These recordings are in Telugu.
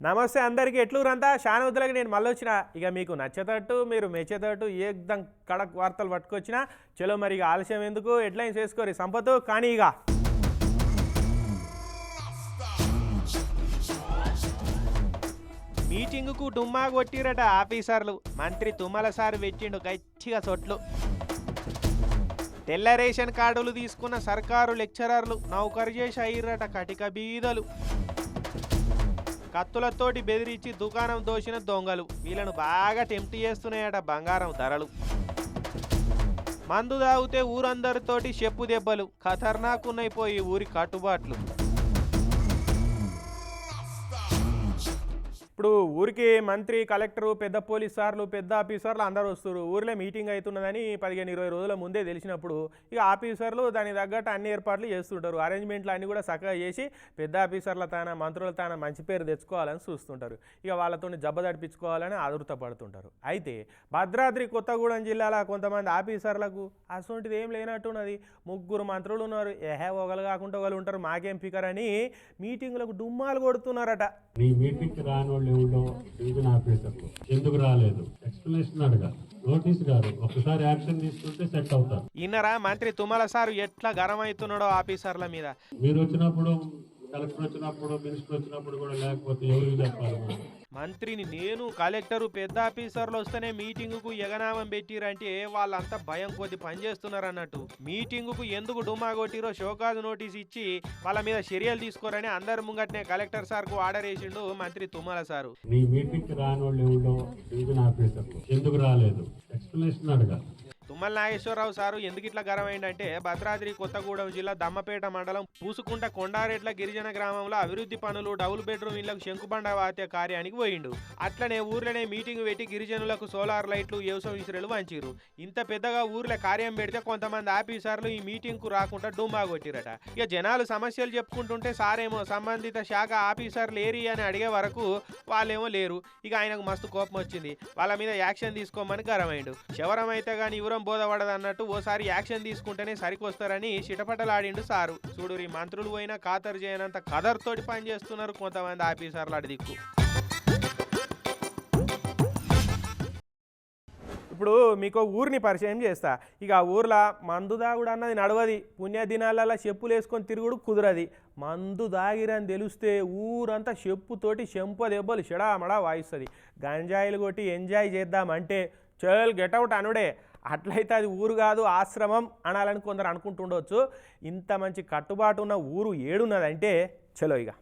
నమస్తే అందరికీ ఎట్లూరంతా శానవతులకి నేను మళ్ళీ వచ్చిన ఇక మీకు నచ్చేటట్టు మీరు మెచ్చేటట్టు ఏదం కడక్ వార్తలు పట్టుకొచ్చిన చలో మరి ఇక ఆలస్యం ఎందుకు? హెడ్లైన్స్ వేసుకోరి సంపతు కానీ ఇక మీటింగుకు డుమ్మా కొట్టిరట ఆఫీసర్లు. మంత్రి తుమ్మల సార్ పెట్టిండు గట్టిగా సొట్లు. తెల్ల రేషన్ కార్డులు తీసుకున్న సర్కారు లెక్చరర్లు నౌకరు చేసి అయ్యిరట కటిక బీదలు. కత్తులతోటి బెదిరించి దుకాణం దోచిన దొంగలు. వీళ్ళను బాగా టెంప్ట్ చేస్తున్నాయట బంగారం ధరలు. మందు తాగితే ఊరందరితోటి చెప్పు దెబ్బలు. ఖతర్నాకున్నైపోయి ఊరి కట్టుబాట్లు. ఇప్పుడు ఊరికి మంత్రి కలెక్టరు పెద్ద పోలీస్ సార్లు పెద్ద ఆఫీసర్లు అందరూ వస్తారు ఊర్లో మీటింగ్ అవుతున్నదని పదిహేను ఇరవై రోజుల ముందే తెలిసినప్పుడు ఇక ఆఫీసర్లు దానికి తగ్గట్టు అన్ని ఏర్పాట్లు చేస్తుంటారు. అరేంజ్మెంట్లు అన్నీ కూడా చక్కగా చేసి పెద్ద ఆఫీసర్ల తాన మంత్రుల తాన మంచి పేరు తెచ్చుకోవాలని చూస్తుంటారు. ఇక వాళ్ళతో జబ్బ తడిపించుకోవాలని ఆదుర్త పడుతుంటారు అయితే భద్రాద్రి కొత్తగూడెం జిల్లాలో కొంతమంది ఆఫీసర్లకు అసొంటిది ఏం లేనట్టున్నది. ముగ్గురు మంత్రులు ఉన్నారు. ఏహే ఒకరు కాకుండా ఒకరు ఉంటారు. మాకేం ఫికర్ అని మీటింగ్లకు డుమ్మాలు కొడుతున్నారట. నీ మీటింగ్ రాని ఎవరో డివిజన్ ఆఫీసర్లు ఎందుకు రాలేదు? ఎక్స్ప్లెనేషన్ అడగాలి నోటీస్ కాదు. ఒకసారి యాక్షన్ తీసుకుంటే సెట్ అవుతారు ఇన్నరా మంత్రి తుమ్మల సారు ఎట్లా గరం అవుతున్నాడో ఆఫీసర్ల మీద? మీరు వచ్చినప్పుడు కలెక్టర్ వచ్చినప్పుడు మినిస్టర్ వచ్చినప్పుడు కూడా లేకపోతే ఎవరికి చెప్పాలి? మంత్రిని నేను కలెక్టరు పెద్ద ఆఫీసర్లు వస్తేనే మీటింగుకు ఎగనామం పెట్టిరంటే వాళ్ళంతా భయం కొద్ది పనిచేస్తున్నారన్నట్టు. మీటింగుకు ఎందుకు డుమా కొట్టిరో షోకాజ్ నోటీస్ ఇచ్చి వాళ్ళ మీద చర్యలు తీసుకోరని అందరు ముంగట్నే కలెక్టర్ సార్కు ఆర్డర్ వేసిండు మంత్రి తుమ్మల సారు. ఎందుకు రాలేదు? ఎక్స్ప్లెనేషన్ అడగాలి. తుమ్మల నాగేశ్వరరావు సారు ఎందుకు ఇట్లా గరమైందంటే భద్రాద్రి కొత్తగూడెం జిల్లా దమ్మపేట మండలం పూసుకుంట కొండారెడ్ల గిరిజన గ్రామంలో అభివృద్ధి పనులు డబుల్ బెడ్రూమ్ ఇళ్ళకు శంకుబండ వాత్య కార్యానికి పోయిండు. అట్లనే ఊర్లోనే మీటింగ్ పెట్టి గిరిజనులకు సోలార్ లైట్లు వ్యవసాయ విసిరలు వంచిరు ఇంత పెద్దగా ఊర్లో కార్యం పెడితే కొంతమంది ఆఫీసర్లు ఈ మీటింగ్కు రాకుండా డుమ్మా కొట్టిరట. ఇక జనాలు సమస్యలు చెప్పుకుంటుంటే సారేమో సంబంధిత శాఖ ఆఫీసర్లు ఏరి అని అడిగే వరకు వాళ్ళేమో లేరు. ఇక ఆయనకు మస్తు కోపం వచ్చింది వాళ్ళ మీద యాక్షన్ తీసుకోమని గరమైండు. శవరం అయితే కానీ ఇవరం బోధపడదు అన్నట్టు ఓసారి యాక్షన్ తీసుకుంటేనే సరికొస్తారని చిటపటలాడిండు సారు. చూడు ఈ మంత్రులు పోయినా ఖాతరు చేయనంత కదర్తోటి పనిచేస్తున్నారు కొంతమంది ఆఫీసర్లు అడి దిక్కు. ఇప్పుడు మీకు ఊరిని పరిచయం చేస్తా. ఇక ఆ ఊర్లో మందు దాగుడు అన్నది నడవది. పుణ్యదినాలలో చెప్పులు వేసుకొని తిరుగుడు కుదరది. మందు దాగిరని తెలిస్తే ఊరంతా చెప్పుతోటి చెంప దెబ్బలు చెడామడా వాయిస్తుంది. గంజాయిలు కొట్టి ఎంజాయ్ చేద్దామంటే చల్ గెటౌట్ అనుడే అట్లయితే అది ఊరు కాదు ఆశ్రమం అనాలని కొందరు అనుకుంటుండొచ్చు. ఇంత మంచి కట్టుబాటు ఉన్న ఊరు ఏడున్నదంటే చలో ఇక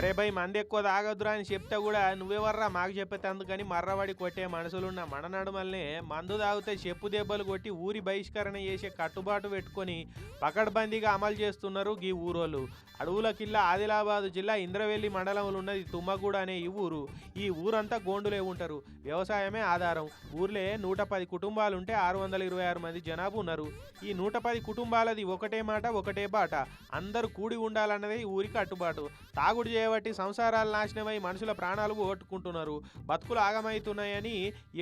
అరే భయ్ మంది ఎక్కువ తాగొద్దురా అని చెప్తే కూడా నువ్వెవర్రా మాకు చెప్పేది. అందుకని మర్రవాడి కొట్టే మనసులున్న మననడుమల్నే మందు తాగితే చెప్పు దెబ్బలు కొట్టి ఊరి బహిష్కరణ చేసే కట్టుబాటు పెట్టుకొని పకడ్బందీగా అమలు చేస్తున్నారు ఈ ఊరోళ్ళు. అడవుల కిల్లా ఆదిలాబాద్ జిల్లా ఇంద్రవెల్లి మండలంలో ఉన్నది తుమ్మగూడ అనే ఈ ఊరు. ఈ ఊరంతా గోండులే ఉంటారు. వ్యవసాయమే ఆధారం. ఊర్లే నూట పది కుటుంబాలు ఉంటే ఆరు వందల ఇరవై ఆరు మంది జనాభా ఉన్నారు. ఈ నూట పది కుటుంబాలది ఒకటే మాట ఒకటే బాట. అందరూ కూడి ఉండాలన్నదే ఈ ఊరికి కట్టుబాటు. తాగుడు చేయ చేయబట్టి సంసారాలు నాశనమై మనుషుల ప్రాణాలు పోగొట్టుకుంటున్నారు. బతుకులు ఆగమవుతున్నాయని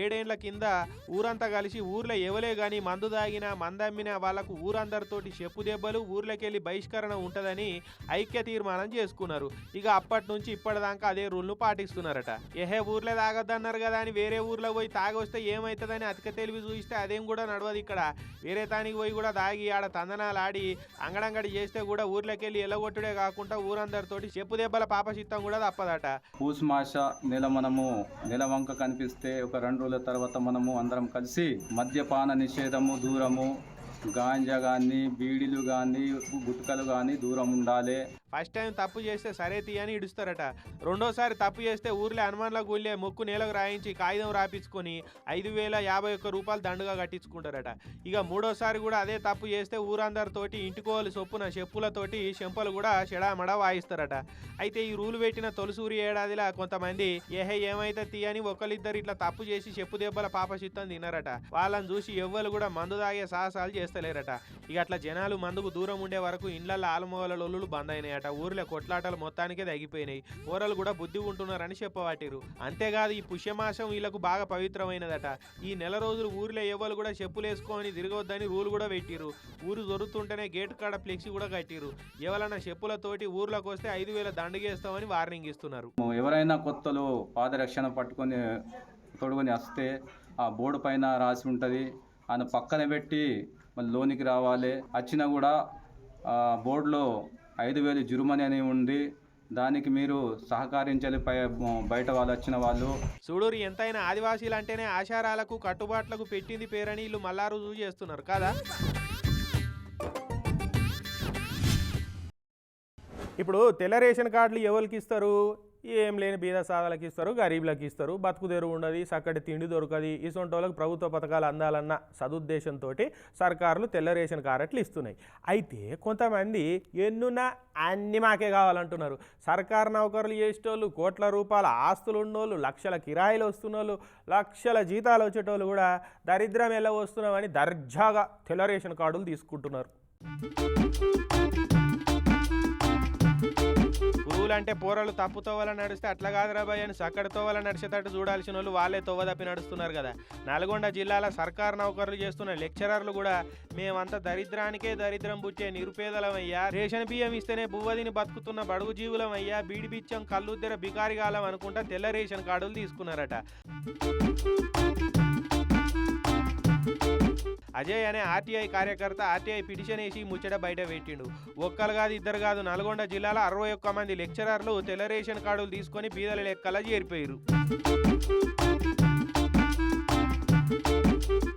ఏడేండ్ల కింద ఊరంతా కలిసి ఊర్లో ఎవలే గాని మందు తాగినా మందమ్మినా వాళ్ళకు ఊరందరితోటి చెప్పు దెబ్బలు ఊర్లోకెళ్ళి బహిష్కరణ ఉంటుందని ఐక్య తీర్మానం చేసుకున్నారు. ఇక అప్పటి నుంచి ఇప్పటిదాకా అదే రూల్ను పాటిస్తున్నారట. ఏహే ఊర్లో తాగొద్దన్నారు కదా అని వేరే ఊర్లో పోయి తాగొస్తే ఏమవుతుందని అతిక తెలివి చూస్తే అదేం కూడా నడవదు ఇక్కడ. వేరే తానికి పోయి కూడా తాగి ఆడ తందనాలు ఆడి అంగడంగడి చేస్తే కూడా ఊర్లోకెళ్ళి ఎల్లగొట్టుడే కాకుండా ఊరందరితోటి చెప్పు దెబ్బల పాపచిత్తం కూడా తప్పదట. పూస్ మాస నెల మనము నెల వంక కనిపిస్తే ఒక రెండు రోజుల తర్వాత మనము అందరం కలిసి మద్యపాన నిషేధము దూరము గాంజా కానీ బీడీలు కానీ గుట్కలు కానీ దూరం ఉండాలి. ఫస్ట్ టైం తప్పు చేస్తే సరే తీయని ఇడుస్తారట. రెండోసారి తప్పు చేస్తే ఊర్లో హనుమాన్ల గుళ్ళే ముక్కు నేలకు రాయించి కాగితం రాపించుకొని ఐదు వేల యాభై ఒక్క రూపాయలు దండుగా కట్టించుకుంటారట. ఇక మూడోసారి కూడా అదే తప్పు చేస్తే ఊరందరితోటి ఇంటికోవాలి చొప్పున చెప్పులతోటి చెంపలు కూడా చెడామడ వాయిస్తారట. అయితే ఈ రూలు పెట్టిన తొలిసూరి ఏడాదిలా కొంతమంది ఏహే ఏమైతే తీయని ఒకరిద్దరు ఇట్లా తప్పు చేసి చెప్పు దెబ్బల పాపచిత్తం తినరట వాళ్ళని చూసి ఎవ్వరు కూడా మందు తాగే సాహసాలు చేస్తలేరట. ఇక అట్లా జనాలు మందుకు దూరం ఉండే వరకు ఇండ్ల ఆలమోగల లొల్లులు బంద్ అయినాయి అట ఊర్లో కొట్లాటలు మొత్తానికే తగ్గిపోయినాయి. ఊరలు కూడా బుద్ధి ఉంటున్నారని చెప్పవాటిరు అంతేకాదు ఈ పుష్యమాసం వీళ్ళకు బాగా పవిత్రమైనదట. ఈ నెల రోజులు ఊర్లో ఎవరు కూడా చెప్పులు వేసుకొని రూల్ కూడా పెట్టిరు ఊరు దొరుకుతుంటేనే గేట్ కాడ ఫ్లెక్సీ కూడా కట్టిరు ఎవరైనా చెప్పులతోటి ఊర్లోకి వస్తే ఐదు వేల దండగేస్తామని వార్నింగ్ ఇస్తున్నారు. ఎవరైనా కొత్తలు పాదరక్షణ పట్టుకొని తొడుగుని వస్తే ఆ బోర్డు పైన రాసి ఉంటుంది. ఆయన పక్కన పెట్టి మళ్ళీ లోనికి రావాలి. వచ్చినా కూడా బోర్డులో ఐదు వేలు జురుమని అని ఉంది దానికి మీరు సహకరించాలి బయట వాళ్ళు వచ్చిన వాళ్ళు. చూడూరు ఎంతైనా ఆదివాసీలు అంటేనే ఆచారాలకు కట్టుబాట్లకు పెట్టింది పేరని వీళ్ళు మళ్ళా రుజువు చేస్తున్నారు కదా? ఇప్పుడు తెల్ల రేషన్ కార్డులు ఎవరికి ఇస్తారు? ఏం లేని బీద సాదాలకు ఇస్తారు గరీబులకు ఇస్తారు. బతుకు తెరువు ఉండదు చక్కటి తిండి దొరకదు. ఇసొంటి వాళ్ళకి ప్రభుత్వ పథకాలు అందాలన్న సదుద్దేశంతో సర్కారులు తెల్ల రేషన్ కార్డులు ఇస్తున్నాయి. అయితే కొంతమంది ఎన్నున్న అన్ని మాకే కావాలంటున్నారు. సర్కారు నౌకరులు చేసేటోళ్ళు కోట్ల రూపాయల ఆస్తులు ఉన్నోళ్ళు లక్షల కిరాయిలు వస్తున్నోళ్ళు లక్షల జీతాలు వచ్చేటోళ్ళు కూడా దరిద్రం ఎలా వస్తున్నామని దర్జాగా తెల్ల రేషన్ కార్డులు తీసుకుంటున్నారు. పూలంటే పూరలు తప్పు తోవల నడిస్తే అట్లా కాదురా భయ్ అని సక్కడ తోవల నడిచేటట్టు చూడాల్సిన వాళ్ళు వాళ్ళే తోవ తప్పి నడుస్తున్నారు కదా. నల్గొండ జిల్లాల సర్కారు నౌకర్లు చేస్తున్న లెక్చరర్లు కూడా మేమంతా దరిద్రానికే దరిద్రం పుచ్చే నిరుపేదలమయ్యా. రేషన్ బియ్యం ఇస్తేనే బువ్వదిని బతుకుతున్న బడుగు జీవులమయ్యా. బీడి బిచ్చం బికారి బికారిగాలం అనుకుంటా తెల్ల రేషన్ కార్డులు తీసుకున్నారట. అజయ్ అనే ఆర్టీఐ కార్యకర్త ఆర్టీఐ పిటిషన్ వేసి ముచ్చట బయట పెట్టిండు. ఒక్కరు కాదు ఇద్దరు కాదు నల్గొండ జిల్లాలో అరవై ఒక్క మంది లెక్చరర్లు తెల్ల రేషన్ కార్డులు తీసుకొని బీదల లెక్కల చేరిపోయారు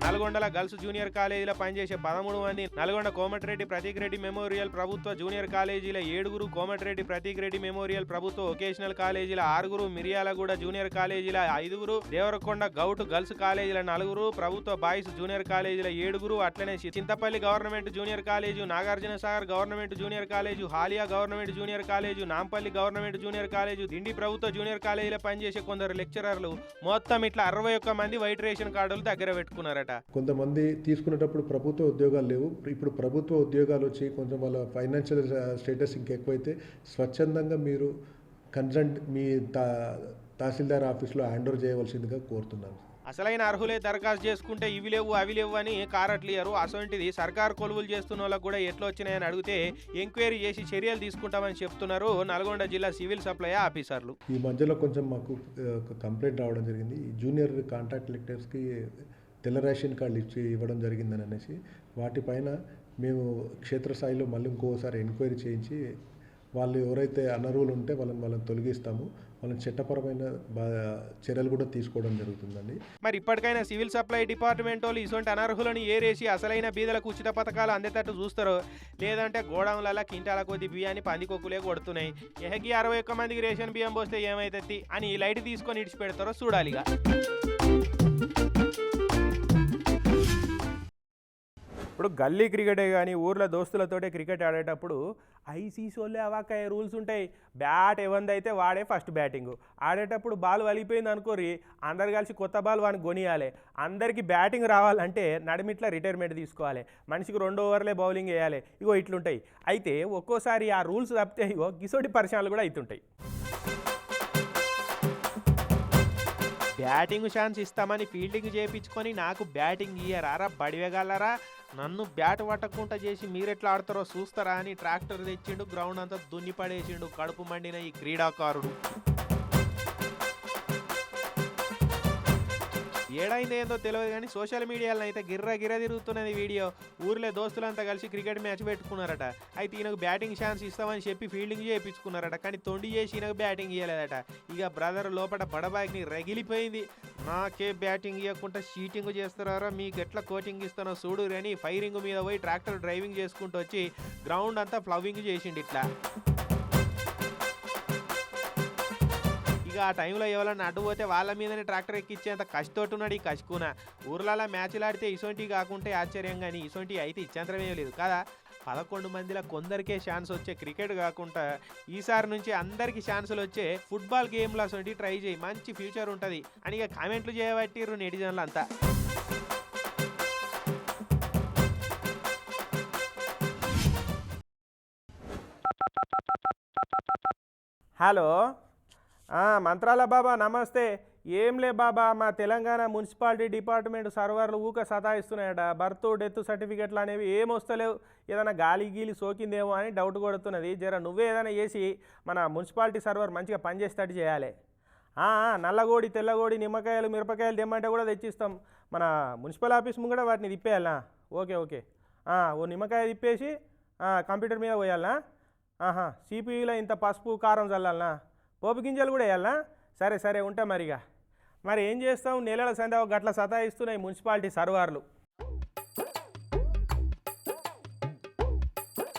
నల్గొండల గర్ల్స్ జూనియర్ కాలేజీలో పనిచేసే పదమూడు మంది నల్గొండ కోమటిరెడ్డి ప్రతీక్రెడ్డి మెమోరియల్ ప్రభుత్వ జూనియర్ కాలేజీల ఏడుగురు కోమటిరెడ్డి ప్రతీక్రెడ్డి మెమోరియల్ ప్రభుత్వ వొకేషనల్ కాలేజీల ఆరుగురు మిర్యాలగూడ జూనియర్ కాలేజీల ఐదుగురు దేవరకొండ గౌట్ గర్ల్స్ కాలేజీల నలుగురు ప్రభుత్వ బాయ్స్ జూనియర్ కాలేజీల ఏడుగురు అట్లనే Chintapalli government junior college Nagarjuna Sagar government junior college Haliya government junior college Nampally government junior college Dindi ప్రభుత్వ జూనియర్ కాలేజీలో పనిచేసే కొందరు లెక్చరర్లు. మొత్తం ఇట్లా అరవై ఒక్క మంది వైట్ రేషన్ కార్డులు దగ్గర పెట్టుకున్నారట. కొంతమంది తీసుకునేటప్పుడు ప్రభుత్వ ఉద్యోగాలు లేవు. ఇప్పుడు ప్రభుత్వ ఉద్యోగాలు వచ్చి కొంచెం వాళ్ళ ఫైనాన్షియల్ స్టేటస్ ఇంకెక్కువైతే స్వచ్ఛందంగా మీరు కన్సల్ట్ మీ తా తహసీల్దార్ ఆఫీస్లో హ్యాండ్ ఓవర్ చేయవలసిందిగా కోరుతున్నాను. అసలైన అర్హులే దరఖాస్తు చేసుకుంటే ఇవి లేవు అవి లేవు అని కారట్లేరు అసొంటిది సర్కారు కొలువులు చేస్తున్న వాళ్ళకు కూడా ఎట్లా వచ్చినాయని అడిగితే ఎంక్వైరీ చేసి చర్యలు తీసుకుంటామని చెప్తున్నారు నల్గొండ జిల్లా సివిల్ సప్లై ఆఫీసర్లు. ఈ మధ్యలో కొంచెం మాకు ఒక కంప్లైంట్ రావడం జరిగింది. ఈ జూనియర్ కాంట్రాక్ట్ లెక్టర్స్కి తెల్ల రేషన్ కార్డులు ఇచ్చి ఇవ్వడం జరిగిందని అనేసి వాటిపైన మేము క్షేత్రస్థాయిలో మళ్ళీ ఇంకోసారి ఎంక్వైరీ చేయించి వాళ్ళు ఎవరైతే అనర్హులు ఉంటే వాళ్ళని వాళ్ళని తొలగిస్తాము. వాళ్ళని చట్టపరమైన చర్యలు కూడా తీసుకోవడం జరుగుతుందండి. మరి ఇప్పటికైనా సివిల్ సప్లై డిపార్ట్మెంట్ వాళ్ళు ఇటువంటి అనర్హులను ఏరేసి అసలైన బీదలకు ఉచిత పథకాలు అందేటట్టు చూస్తారు లేదంటే గోడౌన్లలో కింటాల కొద్ది బియ్యాన్ని పందికొక్కులే కొడుతున్నాయి. ఎహకి అరవై ఒక్క మందికి రేషన్ బియ్యం పోస్తే ఏమైతుంది అని ఈ లైట్ తీసుకొని ఇడిచి పెడతారో చూడాలిగా. ఇప్పుడు గల్లీ క్రికెటే కానీ ఊర్లో దోస్తులతోటే క్రికెట్ ఆడేటప్పుడు ఐసీసీలో అవాకాయ రూల్స్ ఉంటాయి. బ్యాట్ ఎవందైతే అయితే వాడే ఫస్ట్ బ్యాటింగ్. ఆడేటప్పుడు బాల్ వలిగిపోయింది అనుకోరి అందరు కలిసి కొత్త బాల్ వాడిని కొనియాలి. అందరికీ బ్యాటింగ్ రావాలంటే నడిమిట్ల రిటైర్మెంట్ తీసుకోవాలి. మనిషికి రెండు ఓవర్లే బౌలింగ్ వేయాలి. ఇగో ఇట్లుంటాయి. అయితే ఒక్కోసారి ఆ రూల్స్ తప్పితే ఇగో గిసోటి పరిచయాలు కూడా అవుతుంటాయి బ్యాటింగ్ ఛాన్స్ ఇస్తామని ఫీల్డింగ్ చేయించుకొని నాకు బ్యాటింగ్ ఇయ్యరారా బడివేగలరా? నన్ను బ్యాట్ పట్టకుండా చేసి మీరెట్లా ఆడతారో చూస్తారా అని ట్రాక్టర్ తెచ్చిండు గ్రౌండ్ అంతా దున్ని పడేసిండు కడుపు మండిన ఈ క్రీడాకారుడు. ఏడైంది ఏందో తెలియదు కానీ సోషల్ మీడియాలో అయితే గిర్ర గిర్ర తిరుగుతున్నది వీడియో. ఊర్లో దోస్తులంతా కలిసి క్రికెట్ మ్యాచ్ పెట్టుకున్నారట. అయితే ఈయనకు బ్యాటింగ్ ఛాన్స్ ఇస్తామని చెప్పి ఫీల్డింగ్ చేయించుకున్నారట. కానీ తొండి చేసి ఈయనకు బ్యాటింగ్ ఇవ్వలేదట ఇక బ్రదర్ లోపల బడబాగ్ని రగిలిపోయింది. నాకే బ్యాటింగ్ ఇవ్వకుండా షీటింగ్ చేస్తారా మీకు ఎట్లా కోచింగ్ ఇస్తానో చూడు అని ఫైరింగ్ మీద పోయి ట్రాక్టర్ డ్రైవింగ్ చేసుకుంటూ వచ్చి గ్రౌండ్ అంతా ఫ్లవింగ్ చేసిండు ఇట్లా. ఇక ఆ టైంలో ఎవరన్నా అడ్డు పోతే వాళ్ళ మీదనే ట్రాక్టర్ ఎక్కిచ్చేంత కష్టతోటున్నాడు ఈ కష్కున ఊర్లలో మ్యాచ్లు ఆడితే ఇసొంటి కాకుంటే ఆశ్చర్యం కానీ ఇసొంటి అయితే ఇచ్చంతరం లేదు. కదా? పదకొండు మందిలో కొందరికే ఛాన్స్ వచ్చే క్రికెట్ కాకుండా ఈసారి నుంచి అందరికీ ఛాన్సులు వచ్చే ఫుట్బాల్ గేమ్లు అసలు ట్రై చేయి. మంచి ఫ్యూచర్ ఉంటుంది అని ఇక కామెంట్లు చేయబట్టిర్రు నెటిజన్లు అంతా హలో? మంత్రాల బాబా నమస్తే. ఏం లే బాబా మా తెలంగాణ మున్సిపాలిటీ డిపార్ట్మెంట్ సర్వర్లు ఊక సతాయిస్తున్నాయట. బర్త్ డెత్ సర్టిఫికెట్లు అనేవి ఏం వస్తలేవు. ఏదైనా గాలి గీలి సోకిందేమో అని డౌట్ కొడుతున్నది. జర నువ్వే ఏదైనా చేసి మన మున్సిపాలిటీ సర్వర్ మంచిగా పనిచేసేటట్టు చేయాలి. నల్లగోడి తెల్లగోడి నిమ్మకాయలు మిరపకాయలు తెమ్మంటే కూడా తెచ్చిస్తాం. మన మున్సిపల్ ఆఫీస్ ముంగడ వాటిని తిప్పేయాలనా? Okay okay. ఓ నిమ్మకాయ తిప్పేసి కంప్యూటర్ మీద పోయాలనా? ఆహా సిపియూలో ఇంత పసుపు కారం చల్లాలనా? పోపు గింజలు కూడా వేయాలనా సరే సరే ఉంటా మరిగా. మరి ఏం చేస్తాం నెలల సందే గట్ల సతాయిస్తున్నాయి మున్సిపాలిటీ సర్వర్లు.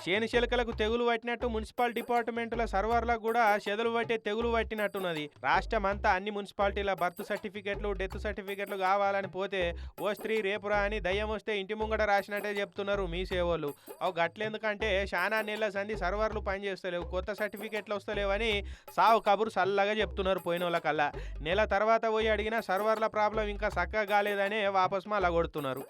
చేను చెలకలకు తెగులు పట్టినట్టు మున్సిపల్ డిపార్ట్మెంట్ల సర్వర్లకు కూడా చెదలు పట్టే తెగులు పట్టినట్టున్నది. రాష్ట్రం అంతా అన్ని మున్సిపాలిటీల బర్త్ సర్టిఫికెట్లు డెత్ సర్టిఫికెట్లు కావాలని పోతే ఓ స్త్రీ రేపురా అని దయ్యం వస్తే ఇంటి ముంగట రాసినట్టే చెప్తున్నారు మీ సేవలు. అవు గట్లెందుకంటే శానా నెలల సంధి సర్వర్లు పనిచేస్తలేవు కొత్త సర్టిఫికెట్లు వస్తలేవని సావు కబురు సల్లగా చెప్తున్నారు పోయిన వాళ్ళకల్లా నెల తర్వాత పోయి అడిగినా సర్వర్ల ప్రాబ్లం ఇంకా చక్కగా కాలేదనే వాపస్ మళ్ళా కొడుతున్నారు.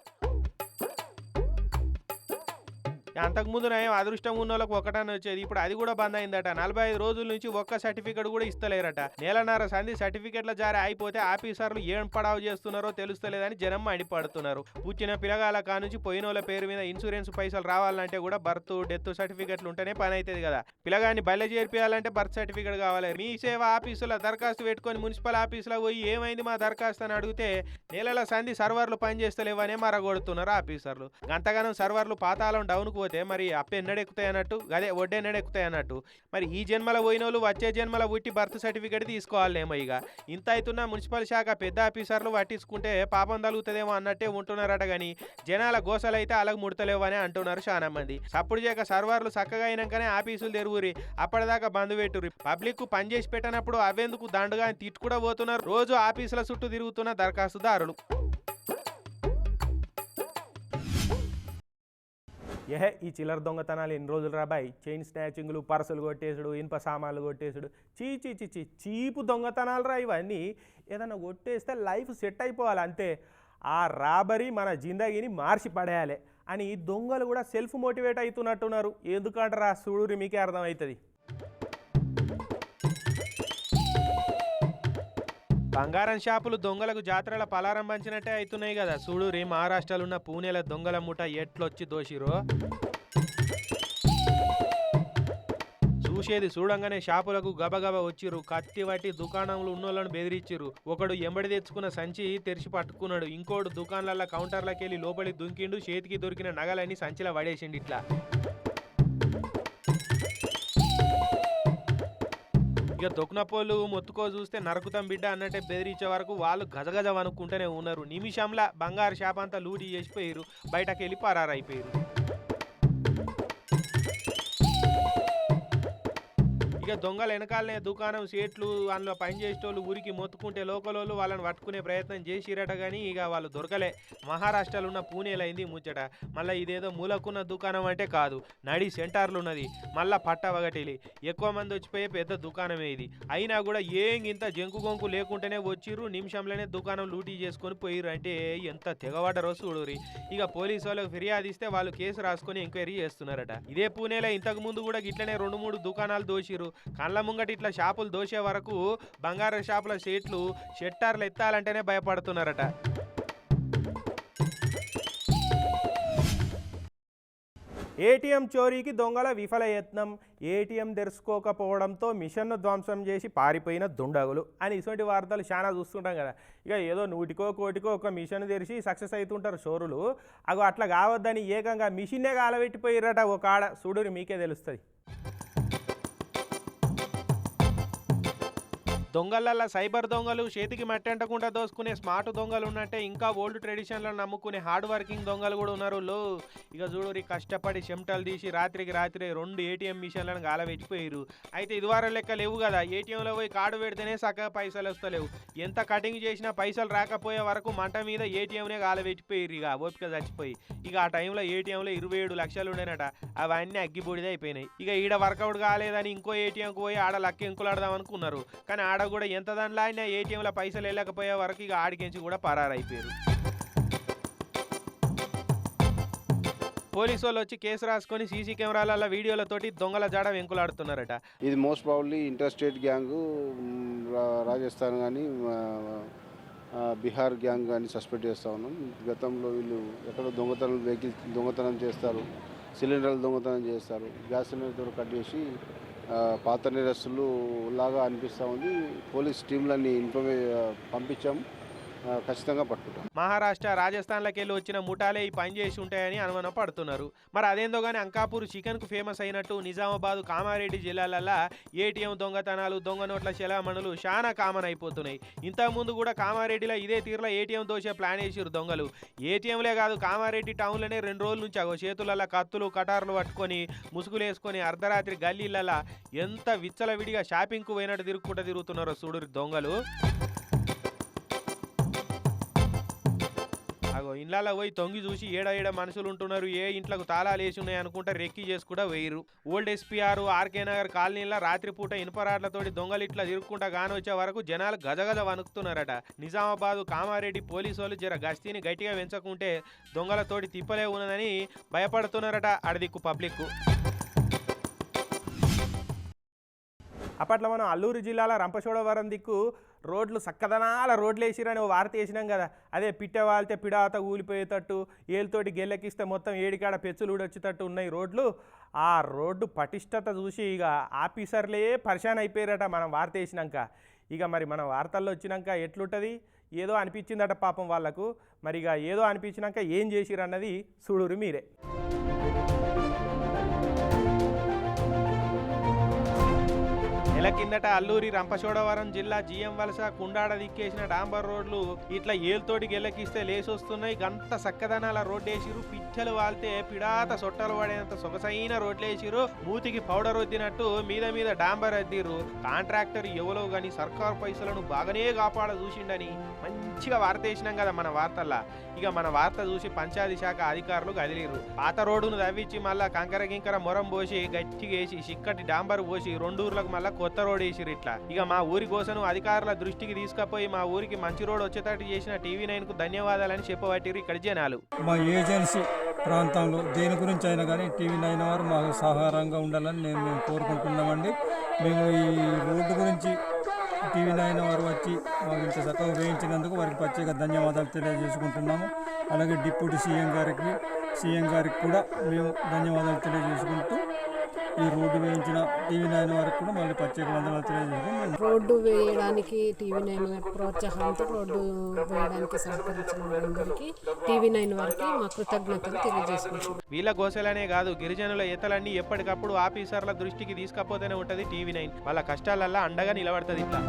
అంతకుముందు నయం అదృష్టం ఉన్న వాళ్ళకి ఒకటని వచ్చేది ఇప్పుడు అది కూడా బంద్ అయిందట. నలభై ఐదు రోజుల నుంచి ఒక్క సర్టిఫికెట్ కూడా ఇస్తలేరట. నేలన్నర సంధి సర్టిఫికెట్ల జారీ అయిపోతే ఆఫీసర్లు ఏం పడావు చేస్తున్నారో తెలుస్తలేదని జనం మండిపడుతున్నారు. పుట్టిన పిల్లగాల కానుంచి పోయిన వాళ్ళ పేరు మీద ఇన్సూరెన్స్ పైసలు రావాలంటే కూడా బర్త్ డెత్ సర్టిఫికెట్లు ఉంటేనే పని అవుతుంది కదా. పిల్లగాన్ని బల్లె చేర్పియాలంటే బర్త్ సర్టిఫికెట్ కావాలి. మీ సేవ ఆఫీసులో దరఖాస్తు పెట్టుకొని మున్సిపల్ ఆఫీసులో పోయి ఏమైంది మా దరఖాస్తు అని అడిగితే నెలల సంధి సర్వర్లు పనిచేస్తలేవనే మరగొడుతున్నారు ఆఫీసర్లు. గంతగానం సర్వర్లు పాతాళం డౌన్కు పోతే మరి అప్పు ఎన్నడెక్కుతాయి అన్నట్టు? అదే వడ్డీ ఎన్నడెక్కుతాయి అన్నట్టు? మరి ఈ జన్మల పోయిన వాళ్ళు వచ్చే జన్మల పుట్టి బర్త్ సర్టిఫికేట్ తీసుకోవాలేమో ఇక ఇంత అవుతున్న మున్సిపల్ శాఖ పెద్ద ఆఫీసర్లు పట్టించుకుంటే పాపం తగులుతుందేమో అన్నట్టే ఉంటున్నారట కానీ జనాల గోసలు అయితే అలాగ ముడతలేవు అని అంటున్నారు చాలా మంది సప్పుడు చేయక సర్వర్లు చక్కగా అయినాకనే ఆఫీసులు తెరువురి అప్పటిదాకా బంద్ పెట్టురు పబ్లిక్ పని చేసి పెట్టినప్పుడు అవెందుకు దండుగా అని తిట్టు కూడా పోతున్నారు. రోజు ఆఫీసుల చుట్టూ తిరుగుతున్న దరఖాస్తుదారులు. ఏహే ఈ చిల్లర దొంగతనాలు ఎన్ని రోజులు రాబాయి చైన్ స్నాచింగ్లు పర్సులు కొట్టేసుడు ఇనుప సామాన్లు కొట్టేసుడు. చీ చీ చీ చీ చీపు దొంగతనాలు రా ఇవన్నీ. ఏదైనా కొట్టేస్తే లైఫ్ సెట్ అయిపోవాలి అంతే. ఆ రాబరీ మన జిందగీని మార్చి పడేయాలి అని దొంగలు కూడా సెల్ఫ్ మోటివేట్ అవుతున్నట్టున్నారు. ఎందుకంటారా? చూడురి మీకే అర్థమవుతుంది. బంగారం షాపులు దొంగలకు జాతరల పలారం పంచినట్టే అవుతున్నాయి కదా. చూడు రే మహారాష్ట్రలో ఉన్న పూణేల దొంగల ముఠ ఎట్లొచ్చి దోషిరో? చూసేది చూడంగానే షాపులకు గబగబ వచ్చిర్రు. కత్తి పట్టి దుకాణంలో ఉన్నోళ్ళను బెదిరించిర్రు ఒకడు ఎంబడి తెచ్చుకున్న సంచి తెరిచి పట్టుకున్నాడు. ఇంకోడు దుకాణాల కౌంటర్లకెళ్ళి లోపలికి దుంకిండు చేతికి దొరికిన నగలన్నీ సంచిలో పడేసిండు ఇట్లా. ఇక దొక్నపోలు మొత్తుకో చూస్తే నరకుతం బిడ్డ అన్నట్టే బెదిరించే వరకు వాళ్ళు గజగజ అనుకుంటూనే ఉన్నారు. నిమిషంలా బంగారు షాప్ అంతా లూటి చేసిపోయారు బయటకు వెళ్ళి పరారైపోయారు ఇక దొంగల వెనకాలనే దుకాణం సేట్లు అందులో పనిచేసేటోళ్ళు ఊరికి మొత్తుకుంటే లోకలోళ్ళు వాళ్ళని పట్టుకునే ప్రయత్నం చేసిరట కానీ ఇక వాళ్ళు దొరకలే. మహారాష్ట్రలో ఉన్న పూణేలో అయింది ముచ్చట. మళ్ళీ ఇదేదో మూలకున్న దుకాణం అంటే కాదు నడి సెంటర్లు ఉన్నది. మళ్ళా పట్ట ఒకటిలి ఎక్కువ మంది వచ్చిపోయే పెద్ద దుకాణమే ఇది. అయినా కూడా ఏం ఇంత జంకు గొంకు లేకుంటేనే వచ్చిర్రు నిమిషంలోనే దుకాణం లూటీ చేసుకొని పోయిర్రు. అంటే ఎంత తెగబడ్డరో చూడురి ఇక పోలీసు వాళ్ళకి ఫిర్యాదు ఇస్తే వాళ్ళు కేసు రాసుకొని ఎంక్వైరీ చేస్తున్నారట. ఇదే పూణేలో ఇంతకు ముందు కూడా ఇట్లనే రెండు మూడు దుకాణాలు దోషిరు కళ్ళ ముంగట ఇట్లా షాపులు దోసే వరకు బంగారు షాపుల సీట్లు షెట్టార్లు ఎత్తాలంటేనే భయపడుతున్నారట. ఏటీఎం చోరీకి దొంగల విఫల యత్నం ఏటీఎం తెరుచుకోకపోవడంతో మిషన్ను ధ్వంసం చేసి పారిపోయిన దుండగులు అని ఇటువంటి వార్తలు చాలా చూస్తుంటాం కదా. ఇక ఏదో నూటికో కోటికో ఒక మిషన్ తెరిచి సక్సెస్ అవుతుంటారు చోరులు. అగో అట్లా కావద్దని ఏకంగా మిషన్నే కాలబెట్టిపోయిరట ఒక ఆడ. చూడుని మీకే తెలుస్తుంది. దొంగలల్లా సైబర్ దొంగలు చేతికి మట్టంటకుండా దోసుకునే స్మార్ట్ దొంగలు ఉన్నట్టే ఇంకా ఓల్డ్ ట్రెడిషన్లో నమ్ముకునే హార్డ్ వర్కింగ్ దొంగలు కూడా ఉన్నారు లో. ఇక చూడు కష్టపడి చెమటలు తీసి రాత్రికి రాత్రి రెండు ఏటీఎం మిషన్లను గాలవెచ్చిపోయారు అయితే ఇదివారం లెక్క లేవు కదా ఏటీఎంలో పోయి కార్డు పెడితేనే చక్కగా పైసలు వస్తలేవు. ఎంత కటింగ్ చేసినా పైసలు రాకపోయే వరకు మంట మీద ఏటీఎంనే గాలబెట్టిపోయారు ఇక ఓపిక చచ్చిపోయి. ఇక ఆ టైంలో ఏటీఎంలో ఇరవై ఏడు లక్షలు ఉండేనట అవన్నీ అగ్గిబూడిద అయిపోయినాయి. ఇక ఈడ వర్కౌట్ కాలేదని ఇంకో ఏటీఎంకి పోయి ఆడ లక్క ఇంకులాడదాం అనుకున్నారు. కానీ ఆడ కూడా ఎంత దానిలో అయినా ఏటీఎంలో పైసలు వెళ్ళకపోయే వరకు ఇక ఆడికించి కూడా పరారైపోయారు. పోలీసు వాళ్ళు వచ్చి కేసు రాసుకొని సీసీ కెమెరాల వీడియోలతోటి దొంగల జాడ వెంకులాడుతున్నారట. ఇది most probably inter state gang Rajasthan కానీ బీహార్ గ్యాంగ్ కానీ సస్పెక్ట్ చేస్తూ ఉన్నాం. గతంలో వీళ్ళు ఎక్కడ దొంగతనం వెహికల్ దొంగతనం చేస్తారు. సిలిండర్లు దొంగతనం చేస్తారు. గ్యాస్ సిలిండర్తో కట్ చేసి పాత నేరస్తులు లాగా అనిపిస్తూ ఉంది. పోలీస్ టీంలన్నీ ఇన్ఫర్మే పంపించాం ఖచ్చితంగా పట్టుకుంటాం. మహారాష్ట్ర రాజస్థాన్లకి వెళ్ళి వచ్చిన ముఠాలే ఈ పని చేసి ఉంటాయని అనుమాన పడుతున్నారు. మరి అదేందో కానీ అంకాపూర్ చికెన్కు ఫేమస్ అయినట్టు నిజామాబాద్ కామారెడ్డి జిల్లాలల్లో ఏటీఎం దొంగతనాలు దొంగ నోట్ల చెలామణులు చాలా కామన్ అయిపోతున్నాయి. ఇంతకుముందు కూడా కామారెడ్డిలో ఇదే తీరులో ఏటీఎం దోసే ప్లాన్ వేసిరు దొంగలు. ఏటీఎంలే కాదు కామారెడ్డి టౌన్లోనే రెండు రోజుల నుంచి అగో చేతులలో కత్తులు కటార్లు పట్టుకొని ముసుగులు వేసుకొని అర్ధరాత్రి గల్లీలలో ఎంత విచ్చలవిడిగా షాపింగ్కు పోయినట్టు తిరుగుకుంటూ తిరుగుతున్నారో చూడు దొంగలు. ఇండ్లలో పోయి తొంగి చూసి ఏడ ఏడ మనుషులు ఉంటున్నారు ఏ ఇంట్లకు తాళాలు వేసి ఉన్నాయి అనుకుంటే రెక్కి చేసి కూడా వేయరు ఓల్డ్ ఎస్పీఆర్ ఆర్కే నగర్ కాలనీలో రాత్రిపూట ఇనుపరాట్లతోటి దొంగలు ఇట్లా తిరుక్కుంటా కానొచ్చే వరకు జనాలు గజగజ వణుకుతున్నారట. నిజామాబాద్ కామారెడ్డి పోలీసు వాళ్ళు జర గస్తీని గట్టిగా పెంచకుంటే దొంగలతోటి తిప్పలే ఉన్నదని భయపడుతున్నారట అడదిక్కు పబ్లిక్ అప్పట్లో మనం అల్లూరు జిల్లాల రంపచోడవరం దిక్కు రోడ్లు సక్కదనాల రోడ్లు వేసిరని ఓ వార్త వేసినాం కదా. అదే పిట్ట వాళ్తే పిడాత ఊలిపోయేటట్టు ఏళ్ళతోటి గెల్లెక్కిస్తే మొత్తం ఏడికాడ పెచ్చులు ఊడొచ్చేటట్టు ఉన్నాయి రోడ్లు. ఆ రోడ్డు పటిష్టత చూసి ఇక ఆఫీసర్లే పరిశాన్ అయిపోయారట మనం వార్త వేసినాక. ఇక మరి మన వార్తల్లో వచ్చినాక ఎట్లుంటుంది? ఏదో అనిపించిందట పాపం వాళ్ళకు. మరి ఇక ఏదో అనిపించినాక ఏం చేసిరన్నది చూడురు మీరే. నెల కిందట అల్లూరి రంపచోడవరం జిల్లా జిఎం వలస కుండాడ దిక్కేసిన డాంబర్ రోడ్లు ఇట్లా ఏలుతోటి గెల్లకిస్తే లేసొస్తున్నాయి. గంత సక్కదనాల రోడ్డు వేసిరు పిచ్చలు వాళ్తే పిడాత సొట్టలు పడేంత సొగసైన రోడ్లు వేసిరు మూతికి పౌడర్ వద్దినట్టు మీద మీద డాంబర్ అద్దిరు కాంట్రాక్టర్ ఎవరో గాని సర్కారు పైసలను బాగానే కాపాడ చూసిండని మంచిగా వార్త వేసినాం కదా మన వార్తల్లా. ఇక మన వార్త చూసి పంచాయతీ శాఖ అధికారులు కదిలిరు పాత రోడ్డును తవ్వించి మళ్ళా కంకర గింకర మొరం పోసి గట్టిగేసి చిక్కటి డాంబర్ పోసి రెండు ఊర్లకు మళ్ళా కొత్త కొత్త రోడ్ వేసిరు ఇట్లా. ఇక మా ఊరి కోసను అధికారుల దృష్టికి తీసుకపోయి మా ఊరికి మంచి రోడ్ వచ్చేటట్టు చేసిన టీవీ నైన్కు ధన్యవాదాలని చెప్పబట్టిరు ఇక్కడ జనాలు. మా ఏజెన్సీ ప్రాంతంలో దేని గురించి అయినా కానీ టీవీ నైన్ వారు మాకు సహారంగా ఉండాలని నేను మేము కోరుకుంటున్నామండి. మేము ఈ రోడ్డు గురించి టీవీ నైన్ వారు వచ్చి మాకు ఇంత చక్కగా వేయించినందుకు వారికి ప్రత్యేక ధన్యవాదాలు తెలియజేసుకుంటున్నాము. అలాగే డిప్యూటీ సీఎం గారికి సీఎం గారికి కూడా మేము ధన్యవాదాలు తెలియజేసుకుంటూ ఈ రోడ్డు వేయించిన టీవీ నైన్ వారికి కూడా మళ్ళీ ప్రత్యేక వందనాలు తెలియజేసుకుంటూ మేము రోడ్డు వేయడానికి టీవీ నైన్ ప్రోత్సాహంతో రోడ్డు వేయడానికి సహకరించిన అందరికీ టీవీ నైన్ వారికి మా కృతజ్ఞతలు తెలియజేసుకుంటున్నాం. వీళ్ళ గోసెలనే కాదు గిరిజనుల ఈతలన్నీ ఎప్పటికప్పుడు ఆఫీసర్ల దృష్టికి తీసుకపోతేనే ఉంటది టీవీ నైన్. వాళ్ళ కష్టాలల్లా అండగా నిలబడుతుంది ఇట్లా.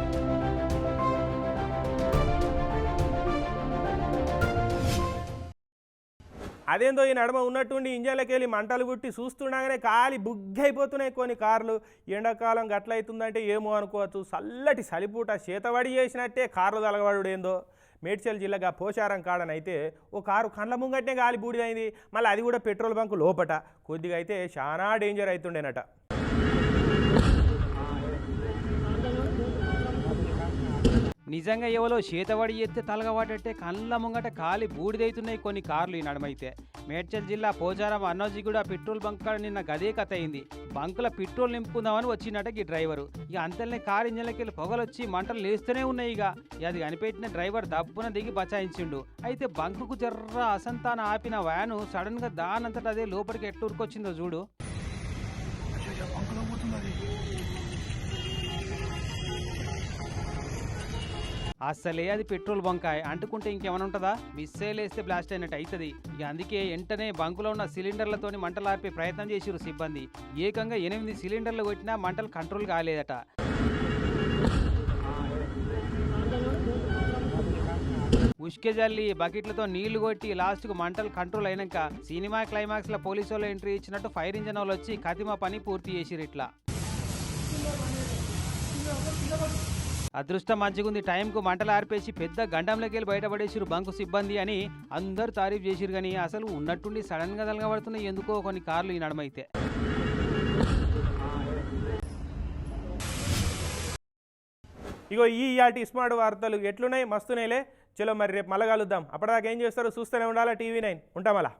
అదేందో ఈ నడమ ఉన్నట్టుండి ఇంజన్లకి వెళ్ళి మంటలు గుట్టి చూస్తుండగానే కాలి బుగ్గైపోతున్నాయి కొన్ని కార్లు. ఎండాకాలం గట్లయితుందంటే ఏమో అనుకోవచ్చు. చల్లటి సలిపూట చేతబడి చేసినట్టే కార్లు తలగబడు ఏందో. మేడ్చల్ జిల్లాగా పోచారం కాడనైతే ఓ కారు కండ్ల ముంగట్నే గాలి బూడిదైంది. మళ్ళీ అది కూడా పెట్రోల్ బంకు లోపట. కొద్దిగా అయితే చాలా డేంజర్ అవుతుండేనట నిజంగా ఎవలో శీతవడి ఎత్తే తలగవాటట్టే కళ్ళ ముంగట కాలి బూడిదైతున్నాయి కొన్ని కార్లు ఈ నడమైతే. మేడ్చల్ జిల్లా పోచారం అన్నోజిగూడ పెట్రోల్ బంక్ కాడ నిన్న గదే కథ అయింది. బంకుల పెట్రోల్ నింపుకుందామని వచ్చినట ఈ డ్రైవరు. ఇక అంతలనే కారు ఇంజన్లకెళ్ళి పొగలొచ్చి మంటలు లేస్తూనే ఉన్నాయి ఇక. అది కనిపెట్టిన డ్రైవర్ దబ్బున దిగి బచాయించిండు. అయితే బంకుకు జర్ర అసంతాన ఆపిన వ్యాను సడన్గా దానంతటా దానంతట అదే లోపలికి ఎట్టూరుకొచ్చిందో చూడు. అసలే అది పెట్రోల్ బంకాయ్. అంటుకుంటే ఇంకేమైనా ఉంటుందా? మిస్సైల్ వేస్తే బ్లాస్ట్ అయినట్టు అవుతుంది ఇక అందుకే వెంటనే బంకులో ఉన్న సిలిండర్లతోని మంటలార్పే ప్రయత్నం చేసిరు సిబ్బంది. ఏకంగా ఎనిమిది సిలిండర్లు కొట్టినా మంటలు కంట్రోల్ కాలేదట. ఉష్కె జల్లి బకెట్లతో నీళ్ళు కొట్టి లాస్ట్కు మంటలు కంట్రోల్ అయినాక సినిమా క్లైమాక్స్లో పోలీసు వాళ్ళు ఎంట్రీ ఇచ్చినట్టు ఫైర్ ఇంజన్ వాళ్ళు వచ్చి కతిమ పని పూర్తి చేసిరు ఇట్లా. అదృష్టం మంచిగుంది. టైంకు మంటలు ఆర్పేసి పెద్ద గండంలోకి వెళ్ళి బయటపడేసిరు బంకు సిబ్బంది అని అందరూ తారీఫ్ చేసిరు కానీ అసలు ఉన్నట్టుండి సడన్గా తలగబడుతున్నాయి ఎందుకో కొన్ని కార్లు ఈ నడమైతే. ఇగో ఈ ఆటి స్మార్ట్ వార్తలు ఎట్లున్నాయి? మస్తున్నాయిలే చలో మరి రేపు మళ్ళా కలుద్దాం అప్పటిదాకా ఏం చేస్తారు? చూస్తూనే ఉండాలా టీవీ నైన్. ఉంటాం అలా